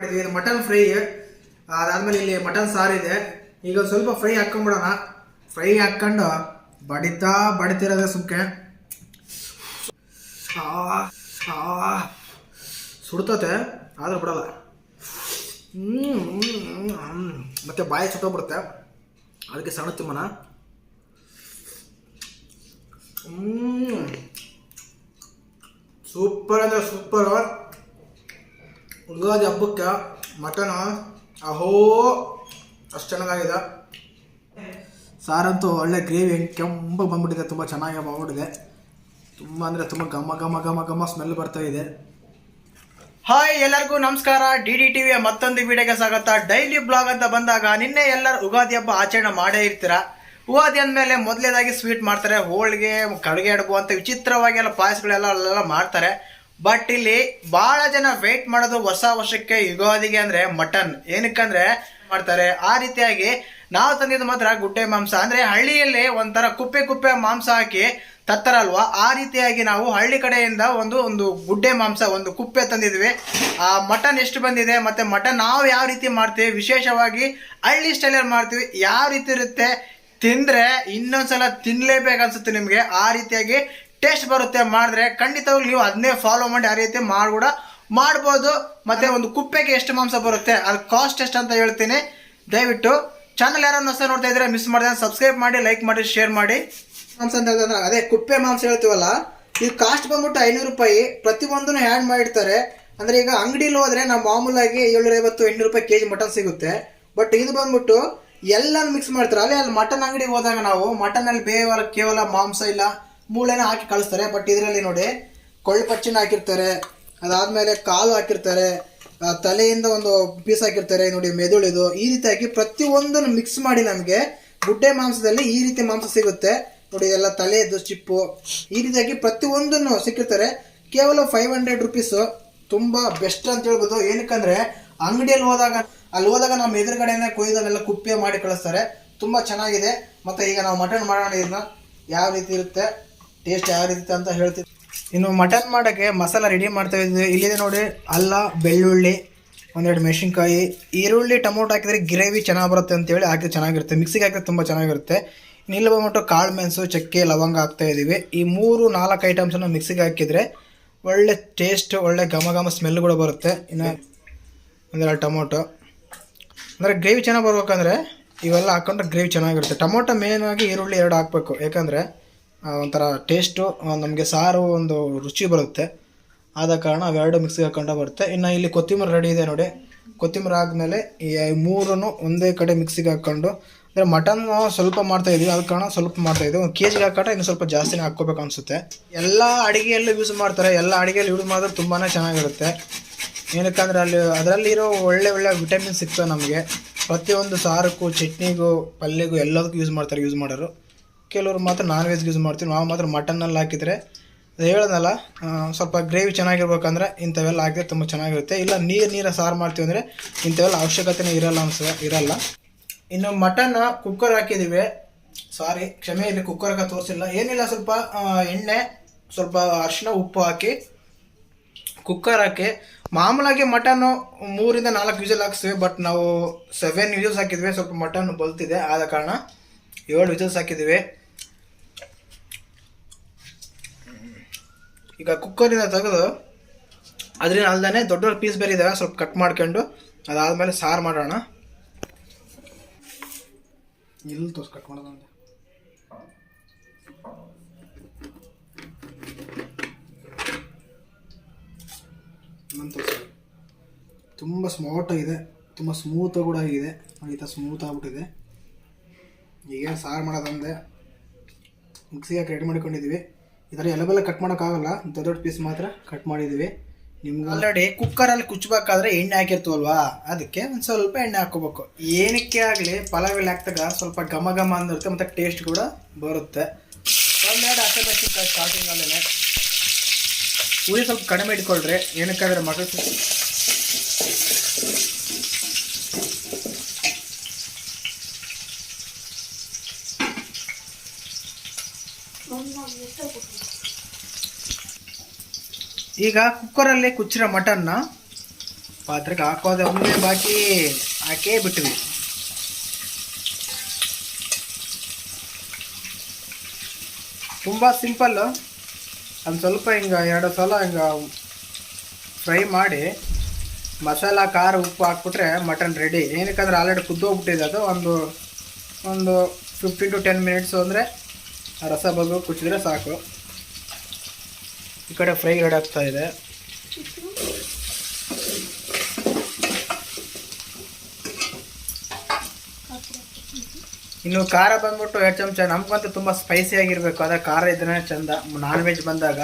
ಮಾಡಿದ್ವಿ ಇದು mutton fry ಅದಾದ್ಮೇಲೆ ಇಲ್ಲಿ ಮಟನ್ ಸಾರು ಇದೆ ಈಗ ಒಂದ್ ಸ್ವಲ್ಪ ಫ್ರೈ ಹಾಕೊಂಡ್ಬಿಡೋಣ ಫ್ರೈ ಹಾಕೊಂಡು ಬಡಿತಾ ಬಡಿತಿರೋದೆ ಸುಮ್ಕೆ ಆ, ಆ, ಸುಡ್ತತೆ ಆದ್ರೆ ಬಿಡಲ್ಲ ಹ್ಮ್, ಹ್ಮ್, ಹ್ಮ್. ಮತ್ತೆ ಬಾಯಿ ಸುಟ್ಟೋಗ್ಬಿಡುತ್ತೆ ಅದಕ್ಕೆ ಸಣ್ಣ ತಿಮ್ಮನ ಹ್ಮ್ ಸೂಪರ್ ಅಂದ್ರೆ ಸೂಪರ್ ಉಗಾದಿ ಹಬ್ಬಕ್ಕೆ ಮಟನ್, ಅಹೋ, ಅಷ್ಟು ಚೆನ್ನಾಗಾಗಿದೆ. ಸಾರಂತೂ ಒಳ್ಳೆ ಗ್ರೇವಿ ಕೆಂಪು ಬಂದ್ಬಿಟ್ಟಿದೆ, ತುಂಬ ಚೆನ್ನಾಗಿ ಬಂದ್ಬಿಟ್ಟಿದೆ. ತುಂಬ ಅಂದರೆ ತುಂಬ ಘಮ ಘಮ ಘಮ ಘಮ ಸ್ಮೆಲ್ ಬರ್ತಾ ಇದೆ. ಹಾಯ್ ಎಲ್ಲರಿಗೂ ನಮಸ್ಕಾರ. ಡಿ ಡಿ ಟಿವಿಯ ಮತ್ತೊಂದು ವಿಡಿಯೋಗೆ ಸ್ವಾಗತ. ಡೈಲಿ ಬ್ಲಾಗ್ ಅಂತ ಬಂದಾಗ ನಿನ್ನೆ ಎಲ್ಲರೂ ಉಗಾದಿ ಹಬ್ಬ ಆಚರಣೆ ಮಾಡೇ ಇರ್ತೀರ? ಉಗಾದಿ ಅಂದಮೇಲೆ ಮೊದಲೇದಾಗಿ ಸ್ವೀಟ್ ಮಾಡ್ತಾರೆ. ಹೋಳಿಗೆ, ಕಡುಗೆ ಅಡಬು ಅಂತ ವಿಚಿತ್ರವಾಗಿ ಎಲ್ಲ ಪಾಯಸಗಳೆಲ್ಲ ಮಾಡ್ತಾರೆ. ಬಟ್ ಇಲ್ಲಿ ಬಹಳ ಜನ ವೇಟ್ ಮಾಡೋದು ಹೊಸ ವರ್ಷಕ್ಕೆ ಯುಗಾದಿಗೆ ಅಂದ್ರೆ ಮಟನ್ ಏನಕ್ಕಂದ್ರೆ ಮಾಡ್ತಾರೆ? ಆ ರೀತಿಯಾಗಿ ನಾವು ತಂದಿದ್ದು ಮಾತ್ರ ಗುಡ್ಡೆ ಮಾಂಸ. ಅಂದ್ರೆ ಹಳ್ಳಿಯಲ್ಲಿ ಒಂಥರ ಕುಪ್ಪೆ ಕುಪ್ಪೆ ಮಾಂಸ ಹಾಕಿ ತತ್ತರಲ್ವಾ? ಆ ರೀತಿಯಾಗಿ ನಾವು ಹಳ್ಳಿ ಕಡೆಯಿಂದ ಒಂದು ಒಂದು ಗುಡ್ಡೆ ಮಾಂಸ, ಒಂದು ಕುಪ್ಪೆ ತಂದಿದ್ವಿ. ಆ ಮಟನ್ ಎಷ್ಟು ಬಂದಿದೆ ಮತ್ತೆ ಮಟನ್ ನಾವು ಯಾವ ರೀತಿ ಮಾಡ್ತೀವಿ? ವಿಶೇಷವಾಗಿ ಹಳ್ಳಿ ಸ್ಟೈಲಲ್ಲಿ ಮಾಡ್ತೀವಿ. ಯಾವ ರೀತಿ ಇರುತ್ತೆ? ತಿಂದ್ರೆ ಇನ್ನೊಂದ್ಸಲ ತಿನ್ಲೇಬೇಕನ್ಸುತ್ತೆ ಅನ್ಸುತ್ತೆ ನಿಮಗೆ. ಆ ರೀತಿಯಾಗಿ ಟೇಸ್ಟ್ ಬರುತ್ತೆ ಮಾಡಿದ್ರೆ ಖಂಡಿತವಾಗ್ಲೂ ನೀವು ಅದನ್ನೇ ಫಾಲೋ ಮಾಡಿ, ಆ ರೀತಿ ಮಾಡ್ಬಿಡ ಮಾಡ್ಬೋದು. ಮತ್ತೆ ಒಂದು ಕುಪ್ಪೆಗೆ ಎಷ್ಟು ಮಾಂಸ ಬರುತ್ತೆ, ಅದು ಕಾಸ್ಟ್ ಎಷ್ಟು ಅಂತ ಹೇಳ್ತೀನಿ. ದಯವಿಟ್ಟು ಚಾನಲ್ ಯಾರನ್ನು ಹೊಸ ನೋಡ್ತಾ ಇದ್ರೆ ಮಿಸ್ ಮಾಡಿದ್ರೆ ಸಬ್ಸ್ಕ್ರೈಬ್ ಮಾಡಿ ಲೈಕ್ ಮಾಡಿ ಶೇರ್ ಮಾಡಿ. ಮಾಂಸ ಅಂತ ಹೇಳಿದ್ರೆ ಅದೇ ಕುಪ್ಪೆ ಮಾಂಸ ಹೇಳ್ತೀವಲ್ಲ ಇದು ಕಾಸ್ಟ್ ಬಂದ್ಬಿಟ್ಟು ಐನೂರು ರೂಪಾಯಿ ಪ್ರತಿಯೊಂದನ್ನು ಹ್ಯಾಂಡ್ ಮಾಡಿರ್ತಾರೆ. ಅಂದ್ರೆ ಈಗ ಅಂಗಡಿಲಿ ಹೋದ್ರೆ ನಾವು ಮಾಮೂಲಾಗಿ ಏಳ್ನೂರ ಐವತ್ತು ಎಂಟು ರೂಪಾಯಿ ಕೆಜಿ ಮಟನ್ ಸಿಗುತ್ತೆ. ಬಟ್ ಇದು ಬಂದ್ಬಿಟ್ಟು ಎಲ್ಲ ಮಿಕ್ಸ್ ಮಾಡ್ತಾರೆ. ಅಲ್ಲೇ ಅಲ್ಲಿ ಮಟನ್ ಅಂಗಡಿಗೆ ಹೋದಾಗ ನಾವು ಮಟನ್ ಅಲ್ಲಿ ಬೇವಲ, ಕೇವಲ ಮಾಂಸ ಇಲ್ಲ ಮೂಳೆನ ಹಾಕಿ ಕಳಿಸ್ತಾರೆ. ಬಟ್ ಇದರಲ್ಲಿ ನೋಡಿ ಕೊಳ್ಳು ಪಚ್ಚಿನ ಹಾಕಿರ್ತಾರೆ, ಅದಾದಮೇಲೆ ಕಾಲು ಹಾಕಿರ್ತಾರೆ ತಲೆಯಿಂದ ಒಂದು ಪೀಸ್ ಹಾಕಿರ್ತಾರೆ, ನೋಡಿ ಮೆದುಳಿದು ಈ ರೀತಿಯಾಗಿ ಪ್ರತಿಯೊಂದನ್ನು ಮಿಕ್ಸ್ ಮಾಡಿ ನಮಗೆ ಗುಡ್ಡೆ ಮಾಂಸದಲ್ಲಿ ಈ ರೀತಿ ಮಾಂಸ ಸಿಗುತ್ತೆ. ನೋಡಿ ಎಲ್ಲ ತಲೆಯದ್ದು ಚಿಪ್ಪು. ಈ ರೀತಿಯಾಗಿ ಪ್ರತಿಯೊಂದನ್ನು ಸಿಕ್ಕಿರ್ತಾರೆ. ಕೇವಲ ಫೈವ್ ಹಂಡ್ರೆಡ್ ರುಪೀಸು ತುಂಬಾ ಬೆಸ್ಟ್ ಅಂತ ಹೇಳ್ಬೋದು. ಏನಕ್ಕಂದ್ರೆ, ಅಂಗಡಿಯಲ್ಲಿ ಹೋದಾಗ, ಅಲ್ಲಿ ಹೋದಾಗ ನಮ್ಮ ಎದುರುಗಡೆನೆ ಕೊಯ್ದನ್ನೆಲ್ಲ ಕುಪ್ಪೆ ಮಾಡಿ ಕಳಿಸ್ತಾರೆ. ತುಂಬಾ ಚೆನ್ನಾಗಿದೆ. ಮತ್ತೆ ಈಗ ನಾವು ಮಟನ್ ಮಾಡೋಣ ಇದನ್ನ. ಯಾವ ರೀತಿ ಇರುತ್ತೆ? ಟೇಸ್ಟ್ ಯಾವ ರೀತಿ ಅಂತ ಹೇಳ್ತೀವಿ ಇನ್ನು ಮಟನ್ ಮಾಡೋಕ್ಕೆ ಮಸಾಲ ರೆಡಿ ಮಾಡ್ತಾ ಇದ್ದೀವಿ ಇಲ್ಲಿದೆ ನೋಡಿ, ಅಲ್ಲ, ಬೆಳ್ಳುಳ್ಳಿ, ಒಂದೆರಡು ಮೆಣಸಿನ್ಕಾಯಿ, ಈರುಳ್ಳಿ, ಟೊಮೊಟೊ ಹಾಕಿದರೆ ಗ್ರೇವಿ ಚೆನ್ನಾಗಿ ಬರುತ್ತೆ ಅಂತೇಳಿ ಹಾಕಿದ್ರೆ ಚೆನ್ನಾಗಿರುತ್ತೆ. ಮಿಕ್ಸಿಗೆ ಹಾಕಿದ್ರೆ ತುಂಬ ಚೆನ್ನಾಗಿರುತ್ತೆ. ಇಲ್ಲಿ ಬಂದ್ಬಿಟ್ಟು ಕಾಳು, ಮೆಣಸು, ಚಕ್ಕೆ, ಲವಂಗ ಹಾಕ್ತಾ ಇದ್ದೀವಿ. ಈ ಮೂರು, ನಾಲ್ಕು ಐಟಮ್ಸನ್ನು ಮಿಕ್ಸಿಗೆ ಹಾಕಿದರೆ ಒಳ್ಳೆ ಟೇಸ್ಟ್ ಒಳ್ಳೆ ಘಮ ಘಮ ಸ್ಮೆಲ್ ಕೂಡ ಬರುತ್ತೆ. ಇನ್ನು ಒಂದೆರಡು ಟೊಮೊಟೊ. ಅಂದರೆ ಗ್ರೇವಿ ಚೆನ್ನಾಗಿ ಬರ್ಬೇಕಂದ್ರೆ ಇವೆಲ್ಲ ಹಾಕೊಂಡ್ರೆ ಗ್ರೇವಿ ಚೆನ್ನಾಗಿರುತ್ತೆ. ಟೊಮೊಟೊ ಮೇನಾಗಿ ಈರುಳ್ಳಿ ಎರಡು ಹಾಕಬೇಕು. ಯಾಕಂದರೆ ಒಂಥರ ಟೇಸ್ಟು ನಮಗೆ ಸಾರು ಒಂದು ರುಚಿ ಬರುತ್ತೆ. ಆದ ಕಾರಣ ಅವೆರಡು ಮಿಕ್ಸಿಗೆ ಹಾಕೊಂಡ ಬರುತ್ತೆ. ಇನ್ನು ಇಲ್ಲಿ ಕೊತ್ತಿಮರ ರೆಡಿ ಇದೆ ನೋಡಿ. ಕೊತ್ತಿಮರ ಆದಮೇಲೆ ಈ ಮೂರನ್ನು ಒಂದೇ ಕಡೆ ಮಿಕ್ಸಿಗೆ ಹಾಕ್ಕೊಂಡು ಅಂದರೆ ಮಟನ್ ಸ್ವಲ್ಪ ಮಾಡ್ತಾ ಇದ್ದೀವಿ ಅದ ಕಾರಣ ಸ್ವಲ್ಪ ಮಾಡ್ತಾ ಇದ್ದೀವಿ ಒಂದು ಕೆ ಜಿಗೆ ಹಾಕೋಟ ಇನ್ನು ಸ್ವಲ್ಪ ಜಾಸ್ತಿನೇ ಹಾಕ್ಕೋಬೇಕು ಅನಿಸುತ್ತೆ. ಎಲ್ಲ ಅಡುಗೆಯಲ್ಲೂ ಯೂಸ್ ಮಾಡ್ತಾರೆ. ಎಲ್ಲ ಅಡುಗೆಯಲ್ಲಿ ಯೂಸ್ ಮಾಡಿದ್ರೆ ತುಂಬಾ ಚೆನ್ನಾಗಿರುತ್ತೆ. ಏನಕ್ಕಂದ್ರೆ ಅಲ್ಲಿ, ಅದರಲ್ಲಿರೋ ಒಳ್ಳೆ ಒಳ್ಳೆ ವಿಟಮಿನ್ ಸಿಗ್ತವೆ ನಮಗೆ. ಪ್ರತಿಯೊಂದು ಸಾರಕ್ಕೂ, ಚಟ್ನಿಗೂ, ಪಲ್ಯಗೂ ಎಲ್ಲದಕ್ಕೂ ಯೂಸ್ ಮಾಡ್ತಾರೆ ಯೂಸ್ ಮಾಡೋರು. ಕೆಲವರು ಮಾತ್ರ ನಾನ್ ವೆಜ್ ಯೂಸ್ ಮಾಡ್ತೀವಿ. ನಾವು ಮಾತ್ರ ಮಟನ್ನಲ್ಲಿ ಹಾಕಿದರೆ ಹೇಳೋದಲ್ಲ ಸ್ವಲ್ಪ ಗ್ರೇವಿ ಚೆನ್ನಾಗಿರ್ಬೇಕಂದ್ರೆ ಇಂಥವೆಲ್ಲ ಹಾಕಿದ್ರೆ ತುಂಬ ಚೆನ್ನಾಗಿರುತ್ತೆ. ಇಲ್ಲ, ನೀರು, ನೀರ ಸಾರು ಮಾಡ್ತೀವಿ ಅಂದರೆ ಇಂಥವೆಲ್ಲ ಅವಶ್ಯಕತೆನೇ ಇರಲ್ಲ ಅನ್ಸ, ಇರಲ್ಲ. ಇನ್ನು ಮಟನ್ ಕುಕ್ಕರ್ ಹಾಕಿದ್ದೀವಿ ಸಾರಿ ಕ್ಷಮೆ ಇಲ್ಲಿ ಕುಕ್ಕರ್ಗೆ ತೋರಿಸಿಲ್ಲ. ಏನಿಲ್ಲ, ಸ್ವಲ್ಪ ಎಣ್ಣೆ, ಸ್ವಲ್ಪ ಅರಿಶಿನ ಉಪ್ಪು ಹಾಕಿ ಕುಕ್ಕರ್ ಹಾಕಿ, ಮಾಮೂಲಾಗಿ ಮಟನ್ನು ಮೂರಿಂದ ನಾಲ್ಕು ವಿಜಲ್ ಹಾಕ್ಸ್ತೀವಿ ಬಟ್ ನಾವು ಸೆವೆನ್ ವಿಜಲ್ಸ್ ಹಾಕಿದ್ವಿ. ಸ್ವಲ್ಪ ಮಟನ್ ಬಲ್ತಿದೆ ಆದ ಕಾರಣ ಏಳು ವಿಜಲ್ಸ್ ಹಾಕಿದ್ದೀವಿ ಈಗ ಕುಕ್ಕರಿಂದ ತೆಗೆದು ಅದರಿಂದ ಅಲ್ದೇ ದೊಡ್ಡ ದೊಡ್ಡ ಪೀಸ್ ಬೇರೆ ಇದಾವೆ ಸ್ವಲ್ಪ ಕಟ್ ಮಾಡ್ಕೊಂಡು ಅದಾದಮೇಲೆ ಸಾರು ಮಾಡೋಣ. ಇಲ್ಲಿ ತೋರ್ಸಿ ಕಟ್ ಮಾಡೋದಂತೆ ತುಂಬ ಸ್ಮಾರ್ಟ್ ಆಗಿದೆ, ತುಂಬ ಸ್ಮೂತ್ ಕೂಡ ಆಗಿದೆ, ಈ ಥರ ಸ್ಮೂತ್ ಆಗ್ಬಿಟ್ಟಿದೆ. ಈಗ ಸಾರು ಮಾಡೋದಂದೆ. ಮಿಕ್ಸಿಗೆ ರೆಡಿ ಮಾಡ್ಕೊಂಡಿದ್ದೀವಿ ಈ ಥರ ಎಲ್ಲವೆಲ್ಲ ಕಟ್ ಮಾಡೋಕ್ಕಾಗಲ್ಲ ದೊಡ್ಡ ದೊಡ್ಡ ಪೀಸ್ ಮಾತ್ರ ಕಟ್ ಮಾಡಿದ್ದೀವಿ ನಿಮ್ಗೆ ಆಲ್ರೆಡಿ ಕುಕ್ಕರಲ್ಲಿ ಕುಚ್ಚಬೇಕಾದ್ರೆ ಎಣ್ಣೆ ಹಾಕಿರ್ತವಲ್ವಾ? ಅದಕ್ಕೆ ಒಂದು ಸ್ವಲ್ಪ ಎಣ್ಣೆ ಹಾಕೋಬೇಕು ಏನಕ್ಕೆ ಆಗಲಿ ಎಲ್ಲ ಹಾಕ್ದಾಗ ಸ್ವಲ್ಪ ಘಮ ಘಮ ಅಂದಿರುತ್ತೆ, ಮತ್ತು ಟೇಸ್ಟ್ ಕೂಡ ಬರುತ್ತೆ. ಒಂದೆರಡು ಹಸಿಮೆಣಸಿನ್ಕಾಯಿ ಸ್ಟಾರ್ಟಿಂಗಲ್ಲೇ ಉಳಿ ಸ್ವಲ್ಪ ಕಡಿಮೆ ಇಟ್ಕೊಳ್ರಿ. ಏನಕ್ಕಾದ್ರೆ ಮಟನ್ ಈಗ ಕುಕ್ಕರಲ್ಲಿ ಕುಚ್ಚಿರೋ ಮಟನ್ನ ಪಾತ್ರೆಗೆ ಹಾಕೋದೆ ಒಮ್ಮೆ ಬಾಕಿ ಹಾಕೇ ಬಿಟ್ವಿ. ತುಂಬ ಸಿಂಪಲ್ಲು ಒಂದು ಸ್ವಲ್ಪ ಹಿಂಗೆ, ಎರಡು ಸಲ ಹಿಂಗೆ ಫ್ರೈ ಮಾಡಿ, ಮಸಾಲ, ಖಾರ, ಉಪ್ಪು ಹಾಕ್ಬಿಟ್ರೆ ಮಟನ್ ರೆಡಿ ಏನಕ್ಕಂದ್ರೆ ಆಲ್ರೆಡಿ ಕುದ್ದೋಗ್ಬಿಟ್ಟಿದೆ ಅದು. ಒಂದು ಒಂದು ಫಿಫ್ಟೀನ್ ಟು ಟೆನ್ ಮಿನಿಟ್ಸು ಅಂದರೆ ರಸ ಬಗ್ಗು ಕುಚ್ಚಿದ್ರೆ ಸಾಕು. ಈ ಕಡೆ ಫ್ರೈ ರೆಡಿ ಆಗ್ತಾ ಇದೆ. ಇನ್ನು ಖಾರ ಬಂದ್ಬಿಟ್ಟು ಎರಡು ಚಮಚ, ನಮಗಂತೂ ತುಂಬ ಸ್ಪೈಸಿ ಆಗಿರಬೇಕು. ಅದೇ ಖಾರ ಇದ್ರೆ ಚಂದ. ನಾನ್ ವೆಜ್ ಬಂದಾಗ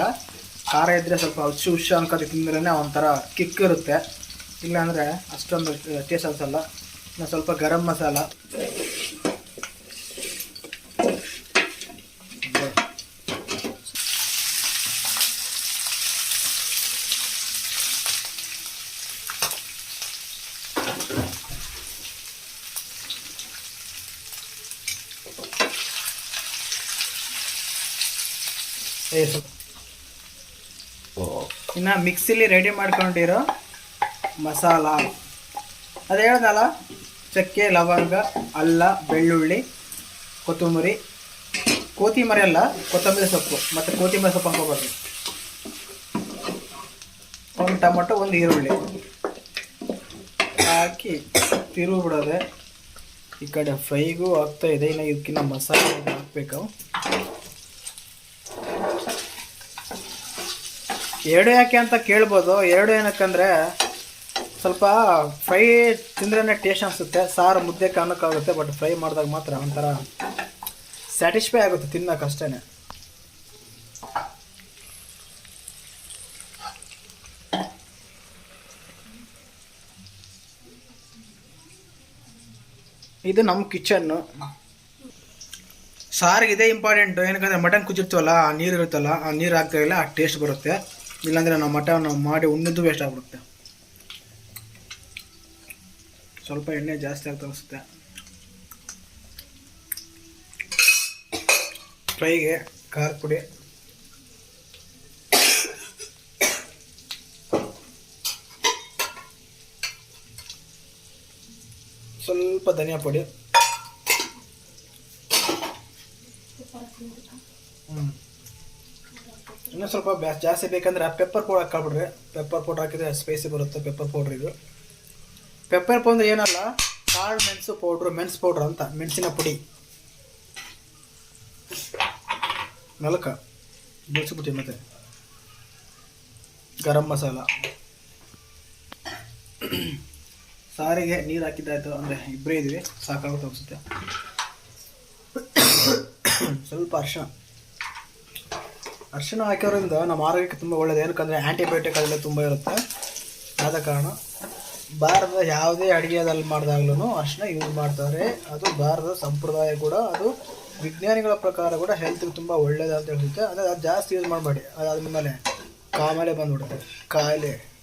ಖಾರ ಇದ್ದರೆ ಸ್ವಲ್ಪ ಹುಚ್ಚು ಹುಚ್ಚು ಅನ್ಕೋದು ತಿಂದ್ರೇ ಒಂಥರ ಕಿಕ್ ಇರುತ್ತೆ. ಇಲ್ಲಾಂದರೆ ಅಷ್ಟೊಂದು ಟೇಸ್ಟ್ ಅನ್ಸಲ್ಲ. ಇನ್ನು ಸ್ವಲ್ಪ ಗರಂ ಮಸಾಲ. ಇನ್ನು ಮಿಕ್ಸಿಲಿ ರೆಡಿ ಮಾಡ್ಕೊಂಡಿರೋ ಮಸಾಲ. ಅದು ಹೇಳ್ದಲ್ಲ? ಚಕ್ಕೆ, ಲವಂಗ, ಅಲ್ಲ, ಬೆಳ್ಳುಳ್ಳಿ, ಕೊತ್ತಂಬರಿ. ಕೋತಿಮರಿ ಅಲ್ಲ, ಕೊತ್ತಂಬರಿ ಸೊಪ್ಪು. ಮತ್ತು ಕೋತಿಮರಿ ಸೊಪ್ಪು ಹಾಕೋಬಾರ್ದು. ಒಂದು ಟೊಮೊಟೊ, ಒಂದು ಈರುಳ್ಳಿ. ಹಾಕಿ ತಿರುವು ಬಿಡೋದೆ. ಈ ಕಡೆ ಫ್ರೈಗೂ ಆಗ್ತಾ ಇದೆ. ಇನ್ನು ಇದಕ್ಕಿನ್ನ ಮಸಾಲೆ ಹಾಕಬೇಕು? ಎರಡು ಯಾಕೆ ಅಂತ ಕೇಳ್ಬೋದು. ಎರಡು ಏನಕ್ಕಂದರೆ, ಸ್ವಲ್ಪ ಫ್ರೈ ತಿಂದ್ರೇ ಟೇಸ್ಟ್ ಅನಿಸುತ್ತೆ. ಸಾರು ಮುದ್ದೆ ಕಾಣಕ್ಕಾಗುತ್ತೆ ಬಟ್ ಫ್ರೈ ಮಾಡಿದಾಗ ಮಾತ್ರ ಒಂಥರ ಸ್ಯಾಟಿಸ್ಫೈ ಆಗುತ್ತೆ ತಿನ್ನೋಕ್ಕಷ್ಟೇ ಇದು ನಮ್ಮ ಕಿಚನ್ನು ಸಾರಿಗೆ ಇದೇ ಇಂಪಾರ್ಟೆಂಟು ಏನಕ್ಕಂದ್ರೆ ಮಟನ್ ಕುಚ್ಚಿರ್ತೀವಲ್ಲ ಆ ನೀರು ಇರುತ್ತಲ್ಲ, ಆ ನೀರು ಹಾಕ್ತಾಗಿಲ್ಲ ಆ ಟೇಸ್ಟ್ ಬರುತ್ತೆ. ಇಲ್ಲಾಂದರೆ ನಾವು ಮಟನ್ ಮಾಡಿ ಉಣ್ಣಿದ್ದು ವೇಸ್ಟ್ ಆಗ್ಬಿಡುತ್ತೆ. ಸ್ವಲ್ಪ ಎಣ್ಣೆ ಜಾಸ್ತಿ ಆಗ್ತಾ ಅನಿಸುತ್ತೆ ಫ್ರೈಗೆ ಖಾರ ಪುಡಿ. ಸ್ವಲ್ಪ ಧನಿಯಾ ಪುಡಿ. ಹ್ಞೂ ಇನ್ನೂ ಸ್ವಲ್ಪ ಜಾಸ್ತಿ ಬೇಕಂದ್ರೆ ಪೆಪ್ಪರ್ ಪೌಡರ್ ಹಾಕ್ಬಿಡ್ರಿ ಪೆಪ್ಪರ್ ಪೌಡರ್ ಹಾಕಿದ್ರೆ ಸ್ಪೈಸಿ ಬರುತ್ತೆ ಪೆಪ್ಪರ್ ಪೌಡ್ರ್ ಇದು. ಪೆಪ್ಪರ್ ಪೌಡರ್ ಏನಲ್ಲ, ಕಾಳು ಮೆಣಸು ಪೌಡ್ರು ಮೆಣಸು ಪೌಡ್ರ್ ಅಂತ, ಮೆಣಸಿನ ಪುಡಿ. ನಲಕ. ಬಿಡಿಸ್ಬಿಟ್ಟಿ ಮತ್ತೆ. ಗರಂ ಮಸಾಲ. ಸಾರಿಗೆ ನೀರು ಹಾಕಿದ್ದಾಯ್ತು ಅಂದರೆ ಇಬ್ಬರೇ ಇದ್ದೀವಿ ಸಾಕಾಗುತ್ತೆ ಅನಿಸುತ್ತೆ. ಸ್ವಲ್ಪ ಅರ್ಶಿನ ಅರಿಶಿನ ಹಾಕಿರೋದ್ರಿಂದ ನಮ್ಮ ಆರೋಗ್ಯಕ್ಕೆ ತುಂಬ ಒಳ್ಳೇದು. ಏನಕ್ಕಂದರೆ ಆ್ಯಂಟಿಬಯೋಟಿಕ್ ಅದೆಲ್ಲ ತುಂಬ ಇರುತ್ತೆ. ಆದ ಕಾರಣ ಭಾರತದ ಯಾವುದೇ ಅಡುಗೆದಲ್ಲಿ ಮಾಡಿದಾಗ್ಲೂ ಅರಿಶಿನ ಯೂಸ್ ಮಾಡ್ತಾರೆ. ಅದು ಭಾರತದ ಸಂಪ್ರದಾಯ ಕೂಡ, ಅದು ವಿಜ್ಞಾನಿಗಳ ಪ್ರಕಾರ ಕೂಡ ಹೆಲ್ತ್ಗೆ ತುಂಬ ಒಳ್ಳೇದು ಅಂತ ಹೇಳ್ತಿತ್ತು ಅದೇ ಅದು ಜಾಸ್ತಿ ಯೂಸ್ ಮಾಡಬೇಡಿ. ಅದಾದ್ಮೇಲೆ ಕಾಮಾಲೆ ಬಂದ್ಬಿಡುತ್ತೆ. ಕಾಯಿಲೆ.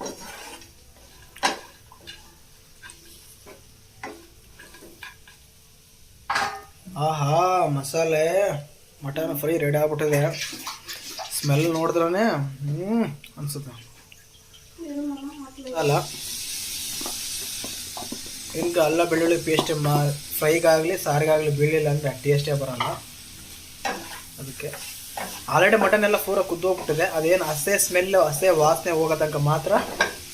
ಆಹಾ, ಮಸಾಲೆ. ಮಟನ್ ಫ್ರೈ ರೆಡಿ ಆಗ್ಬಿಟ್ಟಿದೆ. ಸ್ಮೆಲ್ ನೋಡಿದ್ರೆ ಹ್ಞೂ ಅನ್ಸುತ್ತೆ. ಅಲ್ಲ. ಈಗ ಅಲ್ಲ, ಬೆಳ್ಳುಳ್ಳಿ ಪೇಸ್ಟ್ ಮಾ ಫ್ರೈಗಾಗಲಿ ಸಾರಿಗಾಗಲಿ ಬೀಳಿಲ್ಲ ಅಂದರೆ ಟೇಸ್ಟೇ ಬರೋಲ್ಲ. ಅದಕ್ಕೆ. ಆಲ್ರೆಡಿ ಮಟನ್ ಎಲ್ಲ ಪೂರ ಕುದ್ದೋಗ್ಬಿಟ್ಟಿದೆ ಅದೇನು ಹಸೆ ಸ್ಮೆಲ್ಲು ಹಸೆ ವಾಸನೆ ಹೋಗೋ ಮಾತ್ರ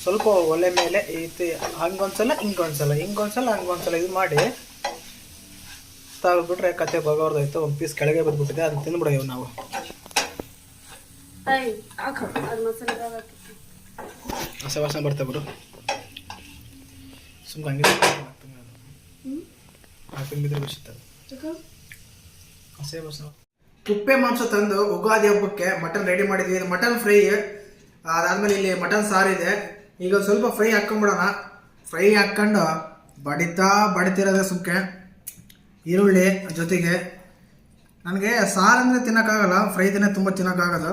ಸ್ವಲ್ಪ ಒಲೆ ಮೇಲೆ ಐತಿ ಹಂಗೊಂದ್ಸಲ, ಹಿಂಗೊಂದ್ಸಲ ಹಿಂಗೊಂದ್ಸಲ, ಹಂಗೊಂದ್ಸಲ ಇದು ಮಾಡಿ ತೆಗೆದ್ಬಿಟ್ರೆ ಕತೆ ಬಗೋರ್ದಾಯ್ತು. ಒಂದು ಪೀಸ್ ಕೆಳಗೆ ಬಿದ್ದುಬಿಟ್ಟಿದೆ ಅದನ್ನು ತಿಂದ್ಬಿಡೋವು ನಾವು ತಾಯಿ ಹಾಕು ಅದು ಮಸಾಲೆದಾಗ ಹಾಕಿ ಹಸೆ ವಾಸನೆ ಬರ್ತಾ ಬಿಡು. ಸುಮ್ಮನೆ ಹಂಗೆ ಬಿಸುತ್ತೆ ಹಸೆ ವಾಸನೆ ಕುಪ್ಪೆ ಮಾಂಸ ತಂದು ಉಗಾದಿ ಹಬ್ಬಕ್ಕೆ ಮಟನ್ ರೆಡಿ ಮಾಡಿದ್ವಿ. ಇದು ಮಟನ್ ಫ್ರೈ. ಅದಾದ್ಮೇಲೆ ಇಲ್ಲಿ ಮಟನ್ ಸಾರಿದೆ ಈಗ ಸ್ವಲ್ಪ ಫ್ರೈ ಹಾಕ್ಕೊಂಬಿಡೋಣ. ಫ್ರೈ ಹಾಕ್ಕೊಂಡು ಬಡಿತಾ ಬಡಿತಿರೋದೇ ಸುಕ್ಕೆ ಈರುಳ್ಳಿ ಜೊತೆಗೆ. ನನಗೆ ಸಾರು ಅಂದರೆ ತಿನ್ನೋಕ್ಕಾಗಲ್ಲ. ಫ್ರೈ ತಿನ್ನೋ ತುಂಬ ತಿನ್ನೋಕ್ಕಾಗಲ್ಲ.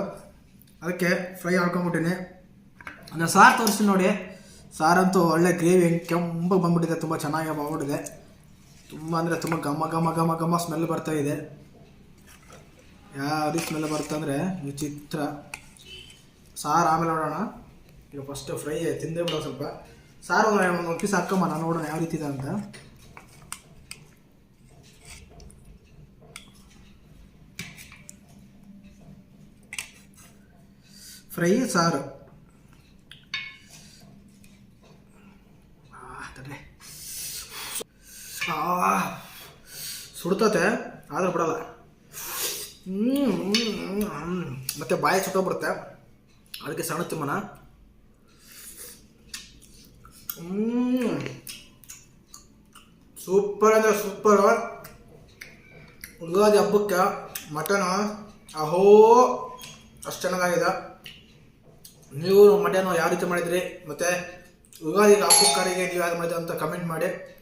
ಅದಕ್ಕೆ ಫ್ರೈ ಹಾಕೊಂಡ್ಬಿಟ್ಟಿನಿ ಅಂದರೆ ಸಾರು ತೋರಿಸ್ತೀನಿ ನೋಡಿ. ಸಾರಂತೂ ಒಳ್ಳೆ ಗ್ರೇವಿ ಕೆಂಪು ಬಂದ್ಬಿಟ್ಟಿದೆ, ತುಂಬ ಚೆನ್ನಾಗಿ ಬಂದ್ಬಿಟ್ಟಿದೆ. ತುಂಬ ಅಂದರೆ ತುಂಬ ಘಮ ಘಮ ಘಮ ಘಮ ಸ್ಮೆಲ್ ಬರ್ತಾ ಇದೆ. ಯಾವ ರೀತಿ ಸ್ಮೆಲ್ ಬರ್ತಂದರೆ ವಿಚಿತ್ರ. ಸಾರು ಆಮೇಲೆ ನೋಡೋಣ. ಈಗ ಫಸ್ಟು ಫ್ರೈ ತಿಂದೇ ಬಿಡೋ ಸ್ವಲ್ಪ. ಸಾರು ಒಂದು ಪೀಸ್ ಹಾಕಮ್ಮ ನಾನು ನೋಡೋಣ ಯಾವ ರೀತಿ ಇದೆ ಅಂತ. ಫ್ರೈ ಸಾರು. ಸುಡ್ತತೆ, ಆದ್ರೆ ಬಿಡಲ್ಲ. ಮತ್ತೆ ಬಾಯಿ ಸುಟ್ಟೋಗ್ಬಿಡುತ್ತೆ ಅದಕ್ಕೆ ಸಣ್ಣ ತಿಮ್ಮನ. ಸೂಪರ್ ಅಂದ್ರೆ ಸೂಪರ್. ಉಗಾದಿ ಹಬ್ಬಕ್ಕೆ ಮಟನ್, ಅಹೋ, ಅಷ್ಟು ಚೆನ್ನಾಗಿದೆ ನೀವು ಮಟನ್ ಯಾವ ರೀತಿ ಮಾಡಿದ್ರಿ? ಮತ್ತೆ ಯುಗಾದಿ ಹಬ್ಬಕ್ಕಾರಿಗೆ ನೀವು ಯಾರು ಮಾಡಿದ್ರಿ ಅಂತ ಕಮೆಂಟ್ ಮಾಡಿ.